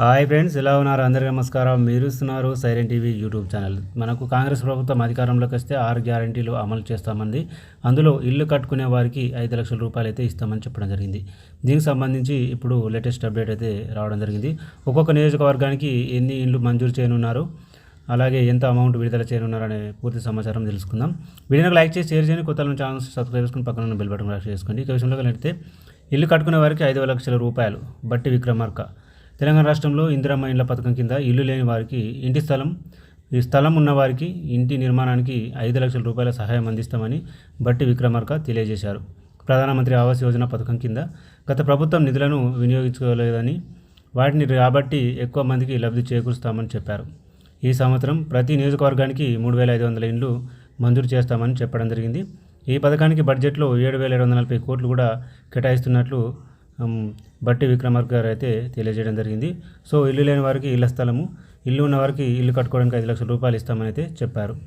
Hi friends ఎలా ఉన్నారు? అందరికీ నమస్కారం. మీరు ఇస్తున్నారు సైరన్ టీవీ యూట్యూబ్ ఛానల్. మనకు కాంగ్రెస్ ప్రభుత్వం అధికారంలోకి వస్తే ఆరు గ్యారంటీలు అమలు చేస్తామంది. అందులో ఇల్లు కట్టుకునే వారికి ఐదు లక్షల రూపాయలు అయితే ఇస్తామని చెప్పడం జరిగింది. దీనికి సంబంధించి ఇప్పుడు లేటెస్ట్ అప్డేట్ అయితే రావడం జరిగింది. ఒక్కొక్క నియోజకవర్గానికి ఎన్ని ఇండ్లు మంజూరు చేయనున్నారు? అలాగే ఎంత అమౌంట్ విడుదల చేయనున్నారు అనే పూర్తి సమాచారం తెలుసుకుందాం. వీడియోకి లైక్ చేసి షేర్ చేయండి. కొత్త ఛానల్ సబ్స్క్రైబ్ చేసుకుని పక్కన బెల్ బటన్ ప్రెస్ చేసుకోండి. ఇక విషయంలో ఇల్లు కట్టుకునే వారికి ఐదు లక్షల రూపాయలు. బట్టి విక్రమార్క. తెలంగాణ రాష్ట్రంలో ఇందిరమ్మ ఇండ్ల పథకం కింద ఇల్లు లేని వారికి ఇంటి స్థలం ఈ స్థలం ఉన్న వారికి ఇంటి నిర్మాణానికి ఐదు లక్షల రూపాయల సహాయం అందిస్తామని బట్టి విక్రమార్క తెలియజేశారు. ప్రధానమంత్రి ఆవాస్ యోజన పథకం కింద గత ప్రభుత్వం నిధులను వినియోగించుకోలేదని వాటిని రాబట్టి ఎక్కువ మందికి లబ్ధి చేకూరుస్తామని చెప్పారు. ఈ సంవత్సరం ప్రతి నియోజకవర్గానికి మూడు వేల ఐదు వందల ఇండ్లు మంజూరు చేస్తామని చెప్పడం జరిగింది. ఈ పథకానికి బడ్జెట్లో ఏడు వేల ఏడు వందల నలభై కోట్లు కూడా కేటాయిస్తున్నట్లు బట్టి విక్రమార్క గారు అయితే తెలియజేయడం జరిగింది. సో ఇల్లు లేని వారికి ఇళ్ళ స్థలము ఇల్లు ఉన్న వారికి ఇల్లు కట్టుకోవడానికి ఐదు లక్షల రూపాయలు ఇస్తామని అయితే చెప్పారు.